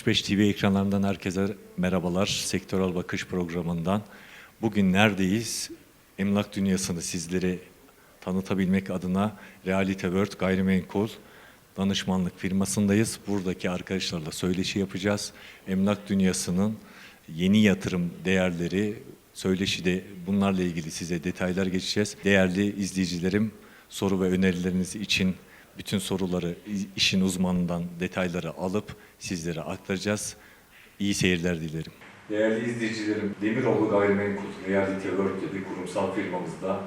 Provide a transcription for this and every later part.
Van 65 TV ekranlarından herkese merhabalar. Sektörel Bakış programından. Bugün neredeyiz? Emlak dünyasını sizlere tanıtabilmek adına Realite World Gayrimenkul danışmanlık firmasındayız. Buradaki arkadaşlarla söyleşi yapacağız. Emlak dünyasının yeni yatırım değerleri, söyleşide bunlarla ilgili size detaylar geçeceğiz. Değerli izleyicilerim, soru ve önerileriniz için bütün soruları işin uzmanından detayları alıp sizlere aktaracağız. İyi seyirler dilerim. Değerli izleyicilerim, Demiroğlu Gayrimenkul Reality World dedi kurumsal firmamızda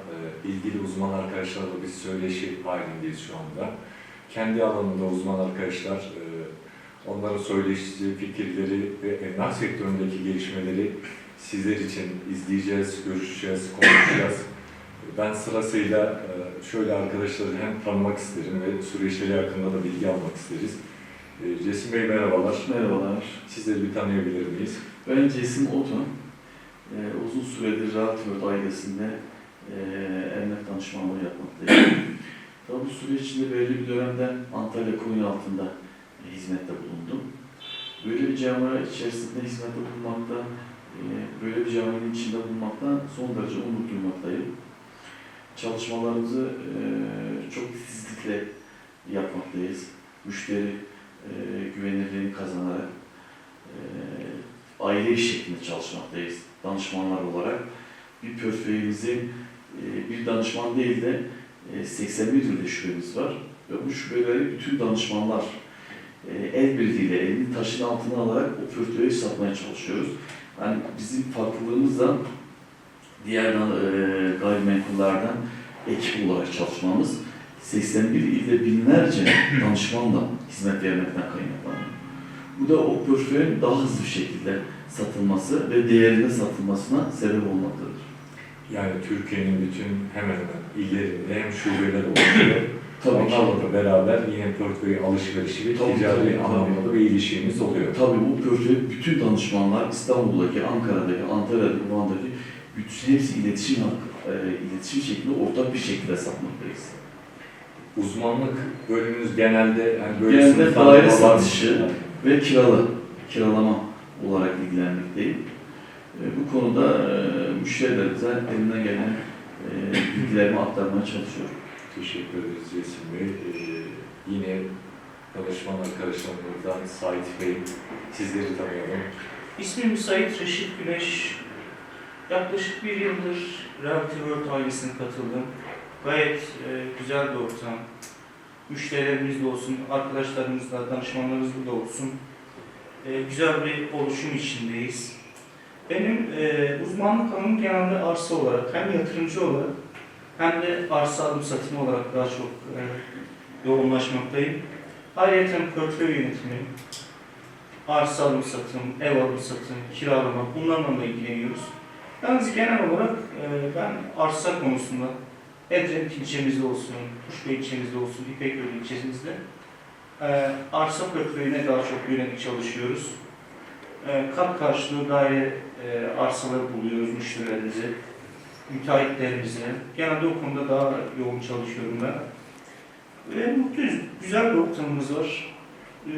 e, ilgili uzman arkadaşlarla biz söyleşi halindeyiz şu anda. Kendi alanında uzman arkadaşlar, e, onların söyleşisi, fikirleri ve emlak sektöründeki gelişmeleri sizler için izleyeceğiz, görüşeceğiz, konuşacağız. Ben sırasıyla e, şöyle arkadaşları hem tanımak isterim ve süreçleri hakkında da bilgi almak isteriz. E, Cesim Bey merhabalar. Merhabalar. Sizleri bir tanıyabilir miyiz? Ben Cesim Otun. Ee, uzun süredir Rahat World ailesinde e, emlak danışmanlığı yapmaktayım. Tabi bu süre içinde belli bir dönemde Antalya Koyun altında e, hizmette bulundum. Böyle bir camia içerisinde hizmette bulunmaktan, e, böyle bir caminin içinde bulunmaktan son derece onur duymaktayım. Çalışmalarımızı e, çok titizlikle yapmaktayız. Müşteri e, kazanarak e, aile iş şeklinde çalışmaktayız danışmanlar olarak. Bir portföyümüzde e, bir danışman değil de e, 81 yılda şubemiz var ve bu şubeleri bütün danışmanlar e, el birliğiyle elini taşın altına alarak o portföyü satmaya çalışıyoruz. Yani bizim farklılığımız da diğer e, gayrimenkullerden ekip olarak çalışmamız 81 ilde binlerce danışmanla hizmet vermekten kaynaklanıyor. Bu da o portföyün daha hızlı bir şekilde satılması ve değerinde satılmasına sebep olmaktadır. Yani Türkiye'nin bütün hemen hemen illerinde hem şubeler oluyor. Onlarla da beraber yine portföy alışverişi ve Tabii, ticari tabii, anlamda tabii. bir ilişkimiz oluyor. Tabii bu portföy bütün danışmanlar İstanbul'daki, Ankara'daki, Antalya'daki, Van'daki bütün hepsi iletişim e, iletişim şeklinde ortak bir şekilde satmaktayız. Uzmanlık bölümünüz genelde yani böyle Genelde daire var satışı ve kiralı, kiralama olarak ilgilenmekteyim. E, bu konuda e, müşterilerimize elimden gelen e, bilgilerimi aktarmaya çalışıyorum. Teşekkür ederiz Cesim Bey. Ee, yine danışman arkadaşlarımızdan Sait Bey, sizleri tanıyalım. İsmim Sait Reşit Güneş. Yaklaşık bir yıldır Reality World ailesine katıldım. Gayet e, güzel bir ortam. Müşterilerimiz de olsun, arkadaşlarımız da, danışmanlarımız da olsun. E, güzel bir oluşum içindeyiz. Benim e, uzmanlık alanım genelde arsa olarak, hem yatırımcı olarak hem de arsa alım satımı olarak daha çok e, yoğunlaşmaktayım. Ayrıca portföy yönetimi, arsa alım satım, ev alım satım, kiralama bunlarla da ilgileniyoruz. Yalnız genel olarak e, ben arsa konusunda Edremit ilçemizde olsun, Kuşbey ilçemizde olsun, İpekköy ilçemizde e, arsa portföyüne daha çok yönelik çalışıyoruz. E, kat karşılığı daire e, arsaları buluyoruz müşterilerimize, müteahhitlerimize. Genelde o konuda daha yoğun çalışıyorum ben. Ve mutluyuz. Güzel bir ortamımız var. E,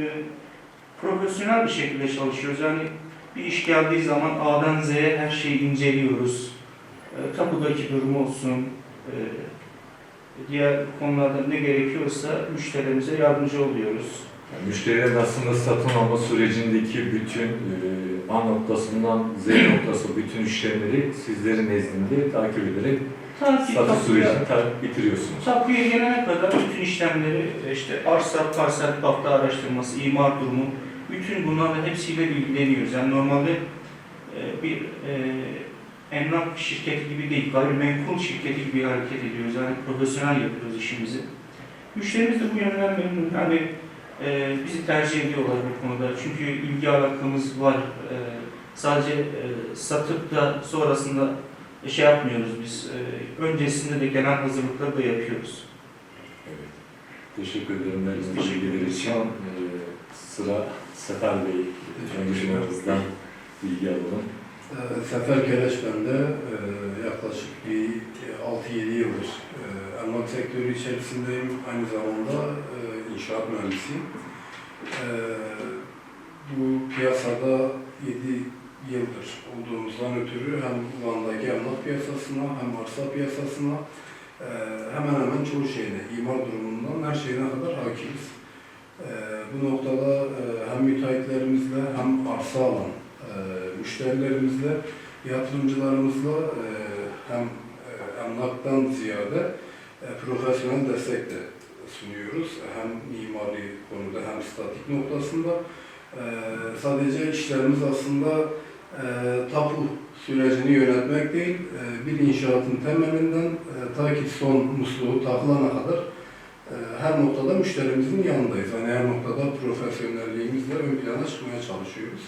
profesyonel bir şekilde çalışıyoruz. Yani bir iş geldiği zaman A'dan Z'ye her şeyi inceliyoruz. E, Tapudaki durumu olsun, e, diğer konularda ne gerekiyorsa müşterimize yardımcı oluyoruz. Yani müşterilerin aslında satın alma sürecindeki bütün e, A noktasından Z noktası bütün işlemleri sizlerin nezdinde takip ederek Takip satış sürecini ta- bitiriyorsunuz. Tapuya gelene kadar bütün işlemleri e, işte arsa, parsel, hafta araştırması, imar durumu, bütün bunlarla hepsiyle ilgileniyoruz. Yani normalde e, bir e, emlak şirketi gibi değil, gayrimenkul şirketi gibi hareket ediyoruz. Yani profesyonel yapıyoruz işimizi. Müşterimiz de bu yönden memnun. Yani e, bizi tercih ediyorlar bu konuda. Çünkü ilgi alakamız var. E, sadece e, satıp da sonrasında şey yapmıyoruz biz. E, öncesinde de genel hazırlıkları da yapıyoruz. Evet. Teşekkür ederim verdiğiniz bilgiler için. E, sıra Sefer Bey konuşmamızdan bilgi alalım. Ee, Sefer Keleş ben de e, yaklaşık bir 6-7 yıldır e, emlak sektörü içerisindeyim. Aynı zamanda e, inşaat mühendisiyim. Bu piyasada 7 yıldır olduğumuzdan ötürü hem Van'daki emlak piyasasına hem arsa piyasasına hemen hemen çoğu şeyine, imar durumundan her şeyine kadar hakimiz. E, Bu noktada e, hem müteahhitlerimizle hem arsa alan e, müşterilerimizle, yatırımcılarımızla e, hem e, emlaktan ziyade profesyonel destek de sunuyoruz. Hem mimari konuda hem statik noktasında. Sadece işlerimiz aslında tapu sürecini yönetmek değil, bir inşaatın temelinden e, ta ki son musluğu takılana kadar her noktada müşterimizin yanındayız. Yani her noktada profesyonelliğimizle ön plana çıkmaya çalışıyoruz.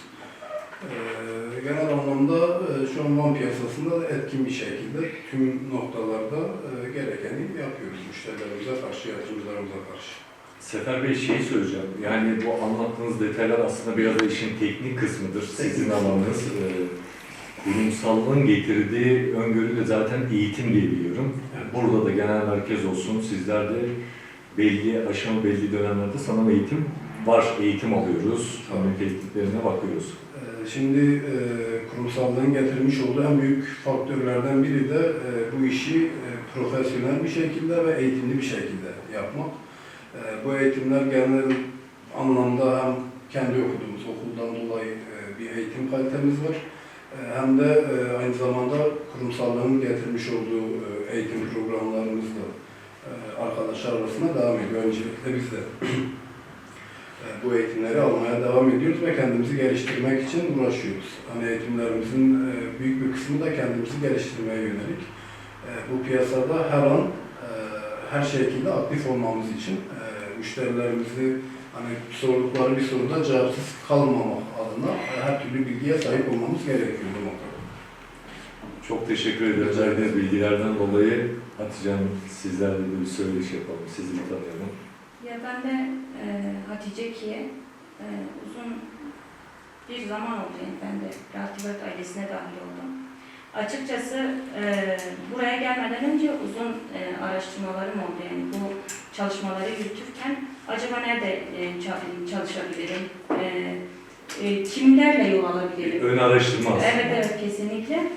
Ee, genel anlamda e, şu an Van piyasasında da etkin bir şekilde tüm noktalarda e, gerekeni yapıyoruz müşterilerimize karşı, yatırımcılarımıza karşı. Sefer Bey şeyi söyleyeceğim. Yani bu anlattığınız detaylar aslında biraz da işin teknik kısmıdır. Sizin alanınız. E, kurumsallığın getirdiği öngörü de zaten eğitim diye biliyorum. Burada da genel merkez olsun. Sizler de belli aşama belli dönemlerde sanal eğitim var. Eğitim alıyoruz. Onun tekniklerine bakıyoruz. Ee, Şimdi e, kurumsallığın getirmiş olduğu en büyük faktörlerden biri de e, bu işi e, profesyonel bir şekilde ve eğitimli bir şekilde yapmak. Bu eğitimler genel anlamda hem kendi okuduğumuz okuldan dolayı bir eğitim kalitemiz var. Hem de aynı zamanda kurumsallığın getirmiş olduğu eğitim programlarımız da arkadaşlar arasında devam ediyor. Öncelikle biz de e, bu eğitimleri almaya devam ediyoruz ve kendimizi geliştirmek için uğraşıyoruz. Hani eğitimlerimizin e, büyük bir kısmı da kendimizi geliştirmeye yönelik. E, Bu piyasada her an her şekilde aktif olmamız için müşterilerimizi hani sordukları bir soruda cevapsız kalmamak adına her türlü bilgiye sahip olmamız gerekiyor bu noktada. Çok teşekkür ederim. verdiğiniz bilgilerden dolayı. Hatice Hanım sizlerle de bir söyleşi yapalım. Sizi bir tanıyalım. Ya ben de e, Hatice Kiye e, uzun bir zaman oldu yani ben de Rahatibert ailesine dahil oldum. Açıkçası e, buraya gelmeden önce uzun e, araştırmalarım oldu yani bu çalışmaları yürütürken acaba nerede e, ça- çalışabilirim, e, e, kimlerle yol alabilirim? Ön araştırma aslında. Evet evet kesinlikle.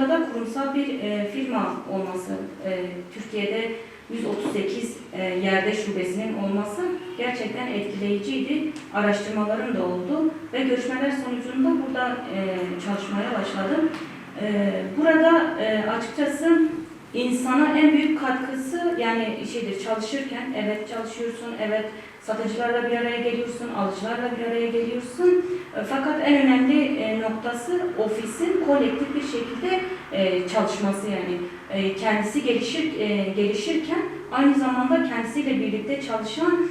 Bu noktada kurumsal bir e, firma olması, e, Türkiye'de 138 e, yerde şubesinin olması gerçekten etkileyiciydi. Araştırmalarım da oldu ve görüşmeler sonucunda burada e, çalışmaya başladım. E, burada e, açıkçası insana en büyük katkısı yani şeydir çalışırken evet çalışıyorsun, evet satıcılarla bir araya geliyorsun, alıcılarla bir araya geliyorsun. E, Fakat en önemli e, noktası ofisin kolektif bir şekilde e, çalışması yani kendisi gelişir gelişirken aynı zamanda kendisiyle birlikte çalışan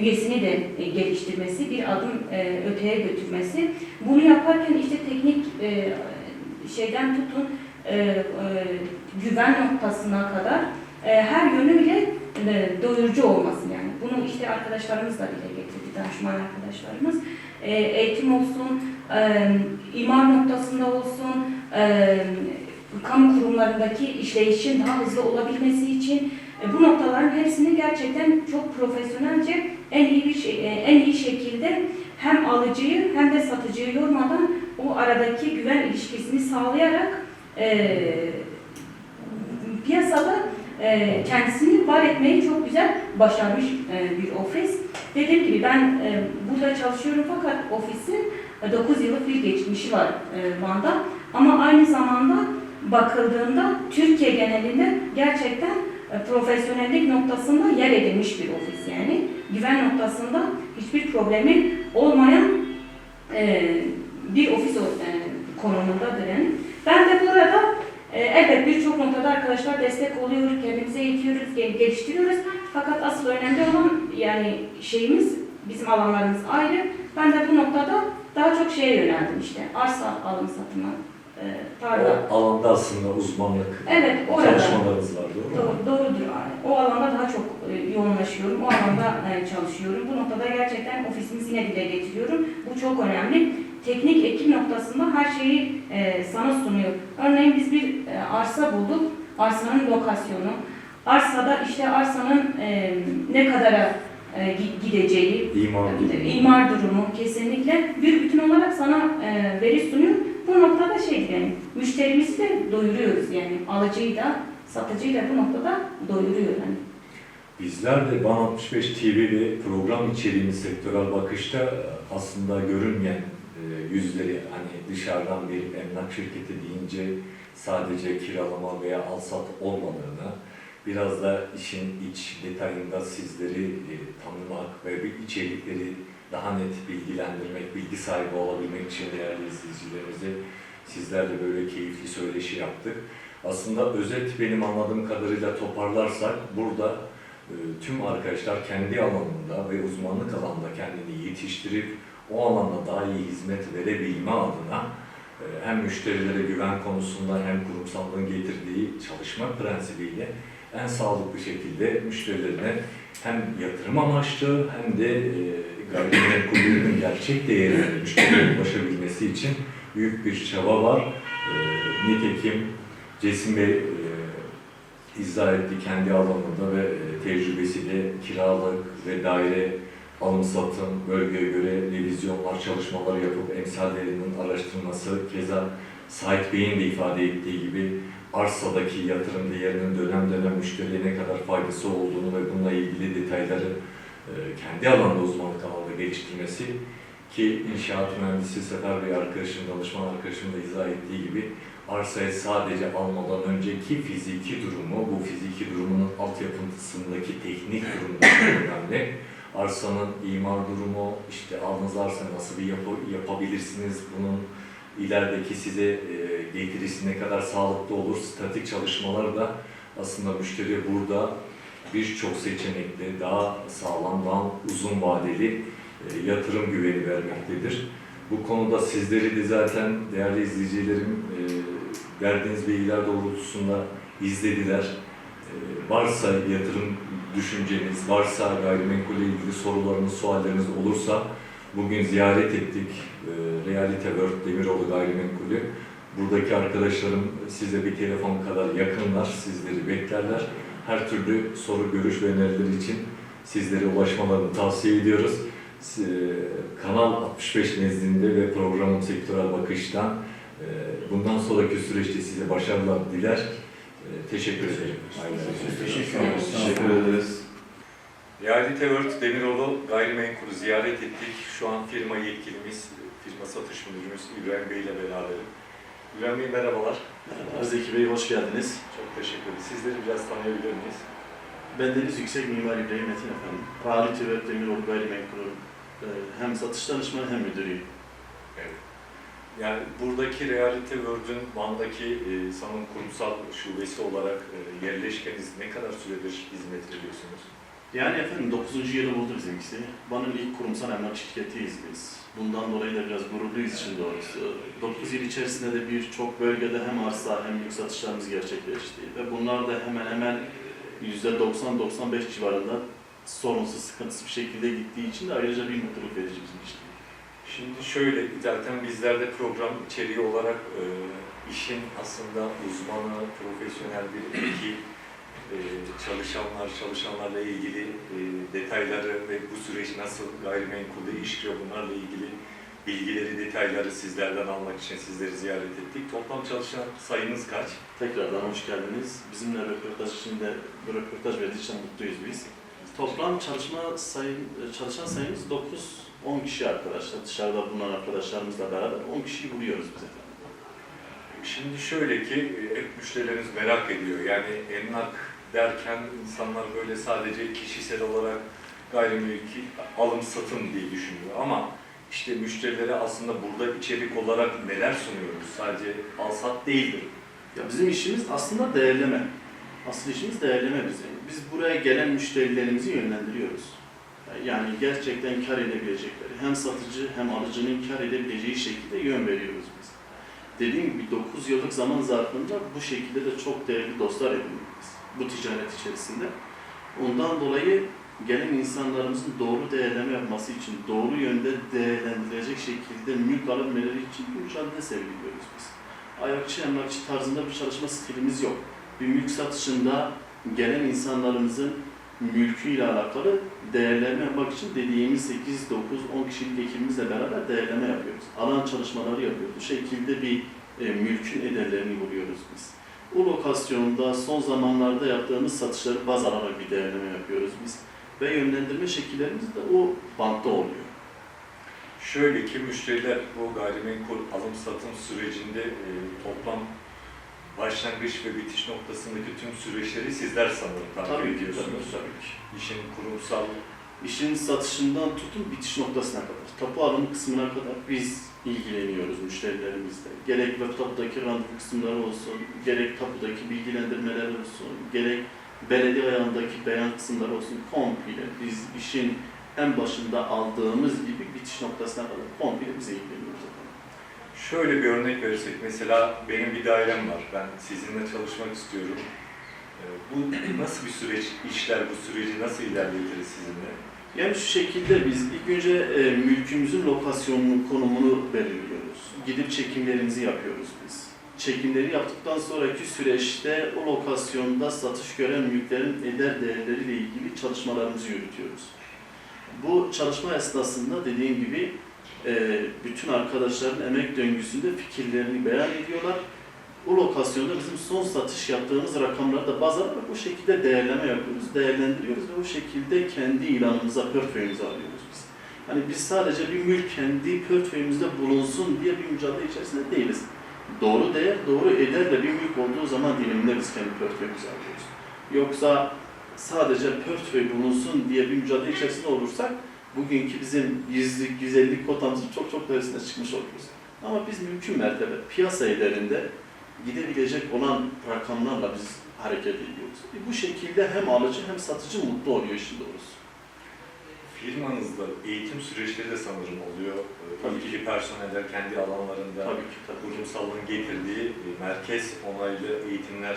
üyesini de geliştirmesi, bir adım öteye götürmesi. Bunu yaparken işte teknik şeyden tutun güven noktasına kadar her yönüyle doyurucu olması yani. Bunu işte arkadaşlarımız da dile getirdi, danışman arkadaşlarımız. E, eğitim olsun, e, imar noktasında olsun, e, kamu kurumlarındaki işleyişin daha hızlı olabilmesi için e, bu noktaların hepsini gerçekten çok profesyonelce en iyi bir şey, e, en iyi şekilde hem alıcıyı hem de satıcıyı yormadan o aradaki güven ilişkisini sağlayarak e, piyasada e, kendisini var etmeyi çok güzel başarmış e, bir ofis. Dediğim gibi ben e, burada çalışıyorum fakat ofisin 9 yıllık bir geçmişi var e, Van'da. Ama aynı zamanda bakıldığında Türkiye genelinde gerçekten profesyonellik noktasında yer edilmiş bir ofis yani. Güven noktasında hiçbir problemi olmayan bir ofis e, konumundadır yani. Ben de burada e, elbet birçok noktada arkadaşlar destek oluyor, kendimizi eğitiyoruz, gel- geliştiriyoruz. Fakat asıl önemli olan yani şeyimiz, bizim alanlarımız ayrı. Ben de bu noktada daha çok şeye yöneldim işte. Arsa alım satımı, e, tarla. O alanda aslında uzmanlık Evet, orada. çalışmalarınız var doğru mu? Doğru, doğrudur. O alanda daha çok e, yoğunlaşıyorum. O alanda e, çalışıyorum. Bu noktada gerçekten ofisimizi yine dile getiriyorum. Bu çok önemli. Teknik ekip noktasında her şeyi e, sana sunuyor. Örneğin biz bir e, arsa bulduk. Arsanın lokasyonu. Arsada işte arsanın e, ne kadara e, gi- gideceği, İmar durumu. imar durumu kesinlikle bir bütün olarak sana e, veri sunuyor. Bu noktada şey yani müşterimizi de doyuruyoruz yani alıcıyı da satıcıyı da bu noktada doyuruyor yani. Bizler de Ban 65 TV ve program içeriğimiz sektörel bakışta aslında görünmeyen e, yüzleri hani dışarıdan bir emlak şirketi deyince sadece kiralama veya alsat olmadığını biraz da işin iç detayında sizleri e, tanımak ve bir içerikleri daha net bilgilendirmek, bilgi sahibi olabilmek için değerli izleyicilerimize sizlerle böyle keyifli söyleşi yaptık. Aslında özet benim anladığım kadarıyla toparlarsak burada e, tüm arkadaşlar kendi alanında ve uzmanlık alanında kendini yetiştirip o alanda daha iyi hizmet verebilme adına e, hem müşterilere güven konusunda hem kurumsallığın getirdiği çalışma prensibiyle en sağlıklı şekilde müşterilerine hem yatırım amaçlı hem de e, gayrimenkullerin gerçek değerine müşterilere ulaşabilmesi için büyük bir çaba var. E, nitekim Cesim Bey izah etti kendi alanında ve tecrübesiyle kiralık ve daire alım satım, bölgeye göre revizyonlar, çalışmaları yapıp emsal değerinin araştırması, keza Sait Bey'in de ifade ettiği gibi arsadaki yatırım değerinin dönem dönem müşteriye ne kadar faydası olduğunu ve bununla ilgili detayları e, kendi alanda uzmanlık alanında geliştirmesi ki inşaat mühendisi Sefer Bey arkadaşım, danışman arkadaşım da izah ettiği gibi arsayı sadece almadan önceki fiziki durumu, bu fiziki durumunun altyapısındaki teknik durumu önemli. Arsanın imar durumu, işte aldığınız arsa nasıl bir yapı yapabilirsiniz, bunun ilerideki size e, getirisi ne kadar sağlıklı olur, statik çalışmaları da aslında müşteri burada birçok seçenekli, daha sağlam, daha uzun vadeli e, yatırım güveni vermektedir. Bu konuda sizleri de zaten değerli izleyicilerim e, verdiğiniz bilgiler doğrultusunda izlediler. E, varsa yatırım düşünceniz, varsa gayrimenkulle ilgili sorularınız, sualleriniz olursa bugün ziyaret ettik e, Realite World Demiroğlu Gayrimenkulü. Buradaki arkadaşlarım size bir telefon kadar yakınlar, sizleri beklerler. Her türlü soru, görüş ve öneriler için sizlere ulaşmalarını tavsiye ediyoruz. E, Kanal 65 nezdinde ve programım Sektörel Bakış'tan e, bundan sonraki süreçte size başarılar diler. E, Teşekkür ederim. Teşekkür ederiz. Teşekkür ederiz. Realite World Demiroğlu gayrimenkulü ziyaret ettik. Şu an firma yetkilimiz, firma satış müdürümüz İbrahim Bey ile beraberim. İbrahim Bey merhabalar. Merhaba Zeki Bey, hoş geldiniz. Çok teşekkür ederim. Sizleri biraz tanıyabilir miyiz? Bendeniz Yüksek Mimar İbrahim Metin efendim. Reality ve Demiroğlu Gayrimenkulü e, hem satış danışmanı hem müdürüyüm. Yani buradaki Realite World'ün Van'daki e, sanırım kurumsal şubesi olarak e, yerleşkeniz ne kadar süredir hizmet veriyorsunuz? Yani efendim 9. yılı buldu bizimkisi. Van'ın ilk kurumsal emlak şirketiyiz biz. Bundan dolayı da biraz gururluyuz için doğrusu. 9 yıl içerisinde de birçok bölgede hem arsa hem mülk satışlarımız gerçekleşti. Ve bunlar da hemen hemen %90-95 civarında sorunsuz, sıkıntısız bir şekilde gittiği için de ayrıca bir mutluluk verici bizim için. Şimdi şöyle, zaten bizler de program içeriği olarak e, işin aslında uzmanı, profesyonel bir ekip, e, çalışanlar, çalışanlarla ilgili e, detayları ve bu süreç nasıl gayrimenkulde işliyor bunlarla ilgili bilgileri, detayları sizlerden almak için sizleri ziyaret ettik. Toplam çalışan sayınız kaç? Tekrardan hoş geldiniz. Bizimle röportaj için de röportaj verdiği için mutluyuz biz. Toplam çalışma sayı, çalışan sayımız 9-10 kişi arkadaşlar. Dışarıda bulunan arkadaşlarımızla beraber 10 kişiyi buluyoruz biz efendim. Şimdi şöyle ki e, hep müşterilerimiz merak ediyor. Yani emlak derken insanlar böyle sadece kişisel olarak gayrimülki alım satım diye düşünüyor. Ama işte müşterilere aslında burada içerik olarak neler sunuyoruz? Sadece al sat değildir. Ya bizim işimiz aslında değerleme. Asıl işimiz değerleme bizim. Biz buraya gelen müşterilerimizi yönlendiriyoruz. Yani gerçekten kar edebilecekleri, hem satıcı hem alıcının kar edebileceği şekilde yön veriyoruz biz. Dediğim gibi 9 yıllık zaman zarfında bu şekilde de çok değerli dostlar edindik biz bu ticaret içerisinde. Ondan dolayı gelen insanlarımızın doğru değerleme yapması için, doğru yönde değerlendirecek şekilde mülk alabilmeleri için bir mücadele sergiliyoruz biz. Ayakçı emlakçı tarzında bir çalışma stilimiz yok. Bir mülk satışında gelen insanlarımızın mülküyle alakalı değerleme yapmak için dediğimiz 8, 9, 10 kişilik ekibimizle beraber değerleme yapıyoruz. Alan çalışmaları yapıyoruz. Bu şekilde bir e, mülkün ederlerini buluyoruz biz. O lokasyonda son zamanlarda yaptığımız satışları baz alarak bir değerleme yapıyoruz biz. Ve yönlendirme şekillerimiz de o bantta oluyor. Şöyle ki müşteriler bu gayrimenkul alım satım sürecinde e, toplam başlangıç ve bitiş noktasındaki tüm süreçleri sizler sanırım takip Tabii ediyorsunuz. tabii, tabii ki. İşin kurumsal İşin satışından tutun bitiş noktasına kadar, tapu alımı kısmına kadar biz ilgileniyoruz müşterilerimizle. Gerek web tapudaki randevu kısımları olsun, gerek tapudaki bilgilendirmeler olsun, gerek belediye ayağındaki beyan kısımları olsun komple biz işin en başında aldığımız gibi bitiş noktasına kadar komple bize ilgileniyoruz efendim. Şöyle bir örnek verirsek, mesela benim bir dairem var, ben sizinle çalışmak istiyorum. Ee, Bu nasıl bir süreç işler, bu süreci nasıl ilerletiriz sizinle? Yani şu şekilde biz ilk önce e, mülkümüzün lokasyonunu, konumunu belirliyoruz. Gidip çekimlerimizi yapıyoruz biz. Çekimleri yaptıktan sonraki süreçte o lokasyonda satış gören mülklerin eder değerleriyle ilgili çalışmalarımızı yürütüyoruz. Bu çalışma esnasında dediğim gibi e, bütün arkadaşların emek döngüsünde fikirlerini beyan ediyorlar. O lokasyonda bizim son satış yaptığımız rakamları da bu şekilde değerleme yapıyoruz, değerlendiriyoruz ve bu şekilde kendi ilanımıza, portföyümüze alıyoruz biz. Hani biz sadece bir mülk kendi portföyümüzde bulunsun diye bir mücadele içerisinde değiliz. Doğru değer, doğru ederle bir mülk olduğu zaman diliminde biz kendi portföyümüze alıyoruz. Yoksa sadece portföy bulunsun diye bir mücadele içerisinde olursak bugünkü bizim yüzlük, güzellik kotamızın çok çok üstüne çıkmış oluruz. Ama biz mümkün mertebe piyasa ederinde gidebilecek olan rakamlarla biz hareket ediyoruz. E bu şekilde hem alıcı hem satıcı mutlu oluyor işin doğrusu. Firmanızda eğitim süreçleri de sanırım oluyor. Ee, Tabii İlgili personeller kendi alanlarında Tabii ki tabii. kurumsallığın getirdiği e, merkez onaylı eğitimler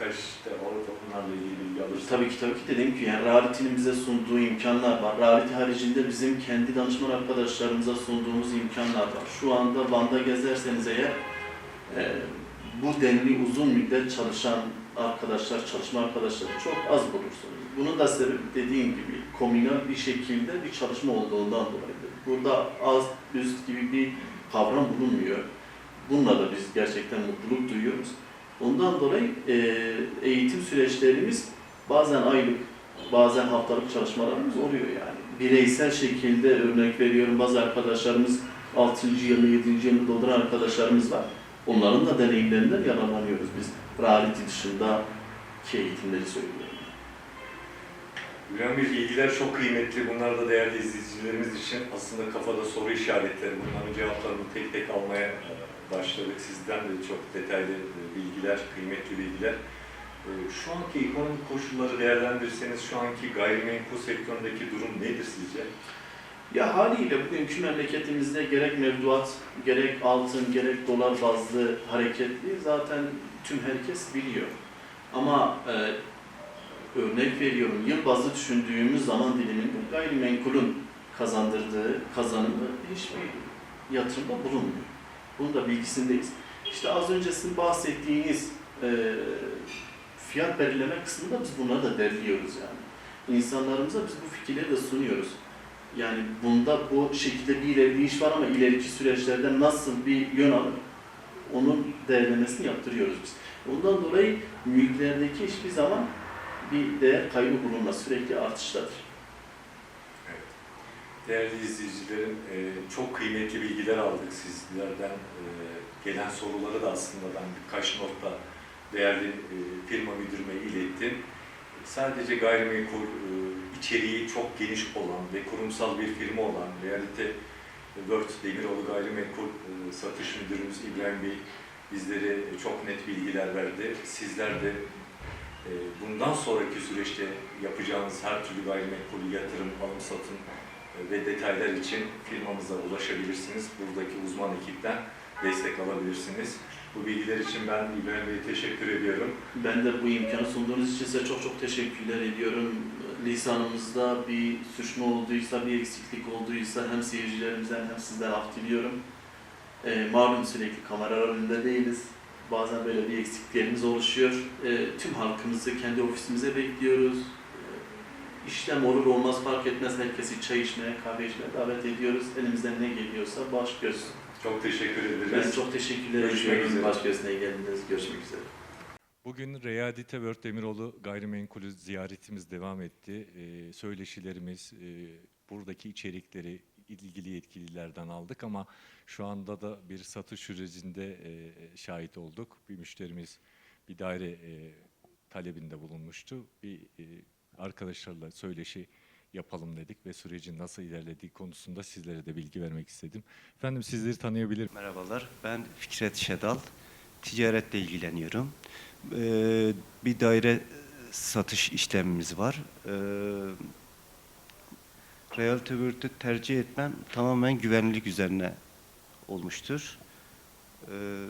işte orada bunlarla ilgili bilgi alırsınız. Tabii ki tabii ki dediğim ki yani Reality'nin bize sunduğu imkanlar var. Reality haricinde bizim kendi danışman arkadaşlarımıza sunduğumuz imkanlar var. Şu anda Van'da gezerseniz eğer e, bu denli uzun müddet çalışan arkadaşlar, çalışma arkadaşları çok az bulursunuz. Bunun da sebebi dediğim gibi komünal bir şekilde bir çalışma olduğundan dolayıdır. Burada az, üst gibi bir kavram bulunmuyor. Bununla da biz gerçekten mutluluk duyuyoruz. Ondan dolayı e, eğitim süreçlerimiz bazen aylık, bazen haftalık çalışmalarımız oluyor yani. Bireysel şekilde örnek veriyorum bazı arkadaşlarımız 6. yılı, 7. yılı dolduran arkadaşlarımız var. Onların da deneyimlerinden yararlanıyoruz biz. Reality dışında ki eğitimleri söylüyorum. Gülen Bey bilgiler çok kıymetli. Bunlar da değerli izleyicilerimiz için aslında kafada soru işaretleri. Bunların cevaplarını tek tek almaya başladık. Sizden de çok detaylı e, bilgiler, kıymetli bilgiler. E, Şu anki ekonomik koşulları değerlendirseniz şu anki gayrimenkul sektöründeki durum nedir sizce? Ya haliyle bugünkü memleketimizde gerek mevduat, gerek altın, gerek dolar bazlı hareketli zaten tüm herkes biliyor. Ama e, örnek veriyorum, yıl bazlı düşündüğümüz zaman diliminde gayrimenkulün kazandırdığı kazanımı hiçbir yatırımda bulunmuyor. Bunun da bilgisindeyiz. İşte az önce sizin bahsettiğiniz e, fiyat belirleme kısmında biz bunları da derliyoruz yani. İnsanlarımıza biz bu fikirleri de sunuyoruz. Yani bunda bu şekilde bir ilerleyiş var ama ileriki süreçlerde nasıl bir yön alır onun değerlemesini yaptırıyoruz biz. Ondan dolayı mülklerdeki hiçbir zaman bir değer kaybı bulunmaz. Sürekli artıştadır. Değerli izleyicilerim, e, çok kıymetli bilgiler aldık sizlerden. E, Gelen soruları da aslında ben birkaç notla değerli e, firma müdürüme ilettim. Sadece gayrimenkul içeriği çok geniş olan ve kurumsal bir firma olan Realite World Demiroğlu Gayrimenkul Satış Müdürümüz İbrahim Bey bizlere çok net bilgiler verdi. Sizler de bundan sonraki süreçte yapacağınız her türlü gayrimenkul yatırım, alım satım ve detaylar için firmamıza ulaşabilirsiniz. Buradaki uzman ekipten destek alabilirsiniz. Bu bilgiler için ben İbrahim Bey'e teşekkür ediyorum. Ben de bu imkanı sunduğunuz için size çok çok teşekkürler ediyorum. Lisanımızda bir suçma olduysa, bir eksiklik olduysa hem seyircilerimizden hem sizden af diliyorum. Ee, malum sürekli kameralar önünde değiliz. Bazen böyle bir eksikliklerimiz oluşuyor. Ee, tüm halkımızı kendi ofisimize bekliyoruz. İşlem olur olmaz fark etmez. Herkesi çay içmeye, kahve içmeye davet ediyoruz. Elimizden ne geliyorsa baş göz. Çok teşekkür ederiz. Ben çok teşekkürler Görüşmek ediyorum. üzere. Baş gözüne geldiniz. Görüşmek üzere. Bugün Realite World Demiroğlu gayrimenkulü ziyaretimiz devam etti. Ee, söyleşilerimiz, e, buradaki içerikleri ilgili yetkililerden aldık ama şu anda da bir satış sürecinde e, şahit olduk. Bir müşterimiz bir daire e, talebinde bulunmuştu. Bir e, arkadaşlarla söyleşi yapalım dedik ve sürecin nasıl ilerlediği konusunda sizlere de bilgi vermek istedim. Efendim sizleri tanıyabilir miyim? Merhabalar, ben Fikret Şedal. Ticaretle ilgileniyorum. Ee, bir daire satış işlemimiz var. Ee, Realty World'ü tercih etmem tamamen güvenlik üzerine olmuştur. Ee,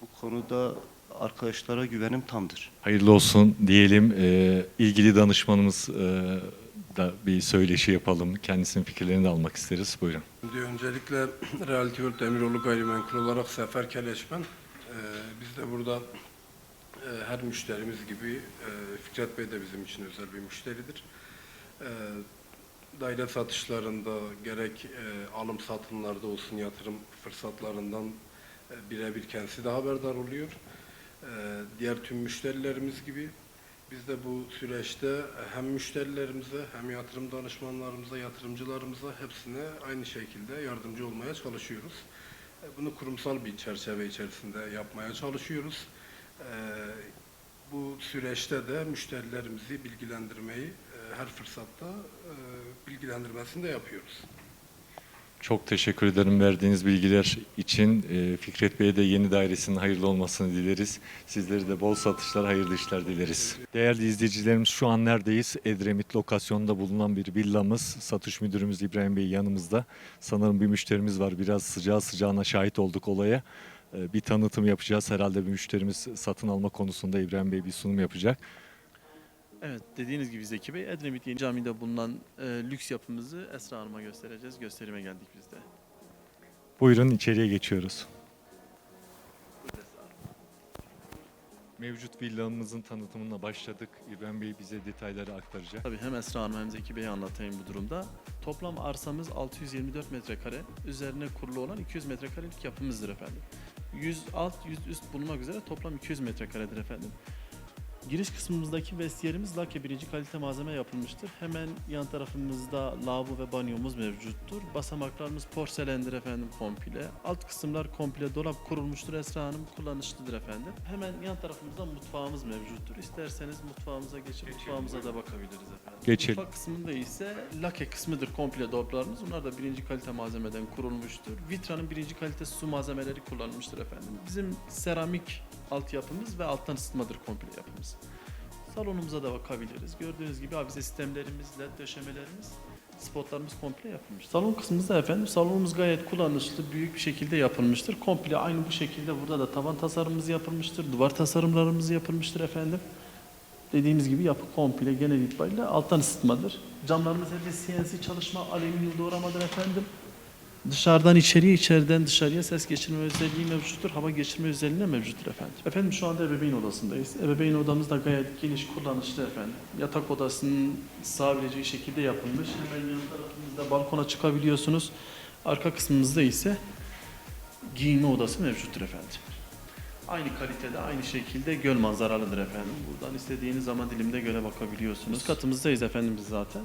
bu konuda arkadaşlara güvenim tamdır. Hayırlı olsun diyelim. Ee, ilgili danışmanımız e, da bir söyleşi yapalım. Kendisinin fikirlerini de almak isteriz. Buyurun. Şimdi öncelikle Realty World Demiroğlu Gayrimenkul olarak Sefer Keleşmen. Ee, biz de burada e, her müşterimiz gibi e, Fikret Bey de bizim için özel bir müşteridir. E, daire satışlarında gerek e, alım satımlarda olsun yatırım fırsatlarından e, birebir kendisi de haberdar oluyor. E, diğer tüm müşterilerimiz gibi biz de bu süreçte hem müşterilerimize hem yatırım danışmanlarımıza, yatırımcılarımıza hepsine aynı şekilde yardımcı olmaya çalışıyoruz. E, Bunu kurumsal bir çerçeve içerisinde yapmaya çalışıyoruz. E, Bu süreçte de müşterilerimizi bilgilendirmeyi e, her fırsatta e, bilgilendirmesini de yapıyoruz. Çok teşekkür ederim verdiğiniz bilgiler için. Ee, Fikret Bey'e de yeni dairesinin hayırlı olmasını dileriz. Sizlere de bol satışlar, hayırlı işler dileriz. Değerli izleyicilerimiz şu an neredeyiz? Edremit lokasyonunda bulunan bir villamız. Satış müdürümüz İbrahim Bey yanımızda. Sanırım bir müşterimiz var. Biraz sıcağı sıcağına şahit olduk olaya. Ee, Bir tanıtım yapacağız. Herhalde bir müşterimiz satın alma konusunda İbrahim Bey bir sunum yapacak. Evet dediğiniz gibi Zeki Bey Edremit Yeni Camii'de bulunan e, lüks yapımızı Esra Hanım'a göstereceğiz. Gösterime geldik biz de. Buyurun içeriye geçiyoruz. Mevcut villamızın tanıtımına başladık. İbrahim Bey bize detayları aktaracak. Tabii hem Esra Hanım hem Zeki Bey'e anlatayım bu durumda. Toplam arsamız 624 metrekare. Üzerine kurulu olan 200 metrekarelik yapımızdır efendim. 100 alt 100 üst bulunmak üzere toplam 200 metrekaredir efendim. Giriş kısmımızdaki vestiyerimiz lake birinci kalite malzeme yapılmıştır. Hemen yan tarafımızda lavabo ve banyomuz mevcuttur. Basamaklarımız porselendir efendim komple. Alt kısımlar komple dolap kurulmuştur Esra Hanım. Kullanışlıdır efendim. Hemen yan tarafımızda mutfağımız mevcuttur. İsterseniz mutfağımıza geçip mutfağımıza da bakabiliriz efendim. Geçelim. Mutfak kısmında ise lake kısmıdır komple dolaplarımız. Bunlar da birinci kalite malzemeden kurulmuştur. Vitra'nın birinci kalite su malzemeleri kullanılmıştır efendim. Bizim seramik altyapımız ve alttan ısıtmadır komple yapımız. Salonumuza da bakabiliriz. Gördüğünüz gibi avize sistemlerimiz, led döşemelerimiz, spotlarımız komple yapılmış. Salon kısmımızda efendim salonumuz gayet kullanışlı, büyük bir şekilde yapılmıştır. Komple aynı bu şekilde burada da tavan tasarımımız yapılmıştır, duvar tasarımlarımız yapılmıştır efendim. Dediğimiz gibi yapı komple genel itibariyle alttan ısıtmadır. Camlarımız hepsi CNC çalışma, alüminyum doğramadır efendim. Dışarıdan içeriye, içeriden dışarıya ses geçirme özelliği mevcuttur. Hava geçirme özelliği de mevcuttur efendim. Efendim şu anda ebeveyn odasındayız. Ebeveyn odamız da gayet geniş, kullanışlı efendim. Yatak odasının sığabileceği şekilde yapılmış. Hemen yan tarafımızda balkona çıkabiliyorsunuz. Arka kısmımızda ise giyinme odası mevcuttur efendim. Aynı kalitede, aynı şekilde göl manzaralıdır efendim. Buradan istediğiniz zaman dilimde göle bakabiliyorsunuz. Üst katımızdayız efendim biz zaten.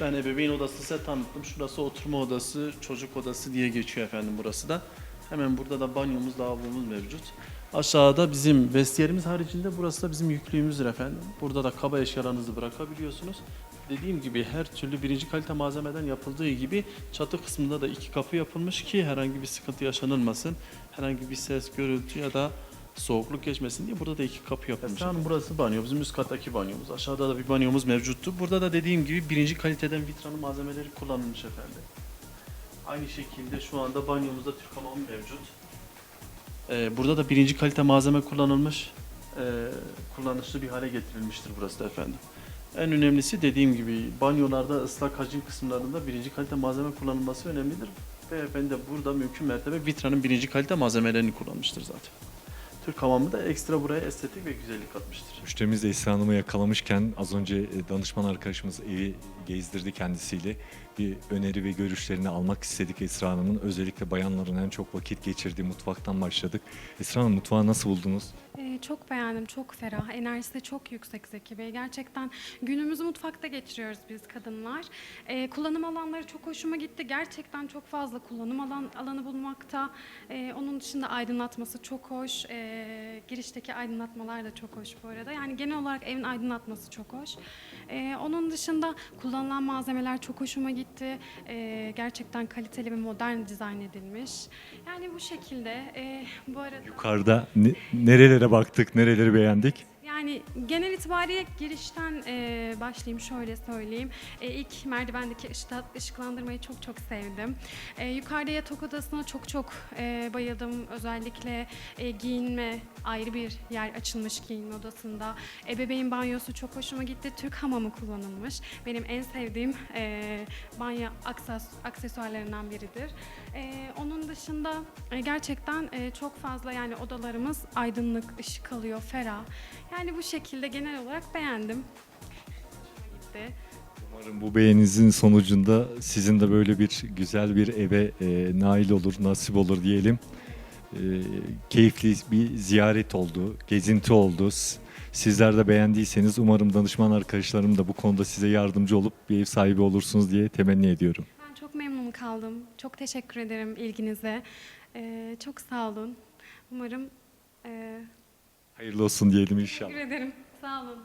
Ben ebeveyn odası size tanıttım. Şurası oturma odası, çocuk odası diye geçiyor efendim burası da. Hemen burada da banyomuz, lavabomuz mevcut. Aşağıda bizim vestiyerimiz haricinde burası da bizim yüklüğümüzdür efendim. Burada da kaba eşyalarınızı bırakabiliyorsunuz. Dediğim gibi her türlü birinci kalite malzemeden yapıldığı gibi çatı kısmında da iki kapı yapılmış ki herhangi bir sıkıntı yaşanılmasın. Herhangi bir ses, gürültü ya da soğukluk geçmesin diye burada da iki kapı yapılmış. Hanım burası banyo. Bizim üst kattaki banyomuz. Aşağıda da bir banyomuz mevcuttu. Burada da dediğim gibi birinci kaliteden vitranı malzemeleri kullanılmış efendim. Aynı şekilde şu anda banyomuzda Türk hamamı mevcut. Ee, burada da birinci kalite malzeme kullanılmış. Ee, kullanışlı bir hale getirilmiştir burası da efendim. En önemlisi dediğim gibi banyolarda ıslak hacim kısımlarında birinci kalite malzeme kullanılması önemlidir. Beyefendi de burada mümkün mertebe vitranın birinci kalite malzemelerini kullanmıştır zaten. Türk hamamı da ekstra buraya estetik ve güzellik katmıştır. Müşterimiz de Hanım'ı yakalamışken az önce e, danışman arkadaşımız evi gezdirdi kendisiyle. Bir öneri ve görüşlerini almak istedik Esra Hanım'ın. Özellikle bayanların en çok vakit geçirdiği mutfaktan başladık. Esra Hanım mutfağı nasıl buldunuz? Ee, çok beğendim, çok ferah. Enerjisi de çok yüksek Zeki Bey. Gerçekten günümüzü mutfakta geçiriyoruz biz kadınlar. Ee, kullanım alanları çok hoşuma gitti. Gerçekten çok fazla kullanım alan, alanı bulmakta. Ee, onun dışında aydınlatması çok hoş. Ee, girişteki aydınlatmalar da çok hoş bu arada. Yani genel olarak evin aydınlatması çok hoş. Ee, onun dışında kullanılan malzemeler çok hoşuma gitti. Ee, gerçekten kaliteli ve modern dizayn edilmiş. Yani bu şekilde. Ee, bu arada... Yukarıda ne- nerelere baktık, nereleri beğendik? Yani genel itibariyle girişten e, başlayayım şöyle söyleyeyim. E, ilk merdivendeki ışıkta, ışıklandırmayı çok çok sevdim. E, yukarıda yatak odasına çok çok e, bayıldım. Özellikle e, giyinme ayrı bir yer açılmış giyinme odasında. Ebeveyn banyosu çok hoşuma gitti. Türk hamamı kullanılmış. Benim en sevdiğim e, banyo akses, aksesuarlarından biridir. E, onun dışında e, gerçekten e, çok fazla yani odalarımız aydınlık, ışık alıyor, ferah. Yani bu şekilde genel olarak beğendim. Gitti. Umarım bu beğeninizin sonucunda sizin de böyle bir güzel bir eve e, nail olur, nasip olur diyelim. E, keyifli bir ziyaret oldu, gezinti oldu. Sizler de beğendiyseniz umarım danışman arkadaşlarım da bu konuda size yardımcı olup bir ev sahibi olursunuz diye temenni ediyorum. Ben çok memnun kaldım. Çok teşekkür ederim ilginize. Ee, çok sağ olun. Umarım e, Hayırlı olsun diyelim inşallah. teşekkür ederim. Sağ olun.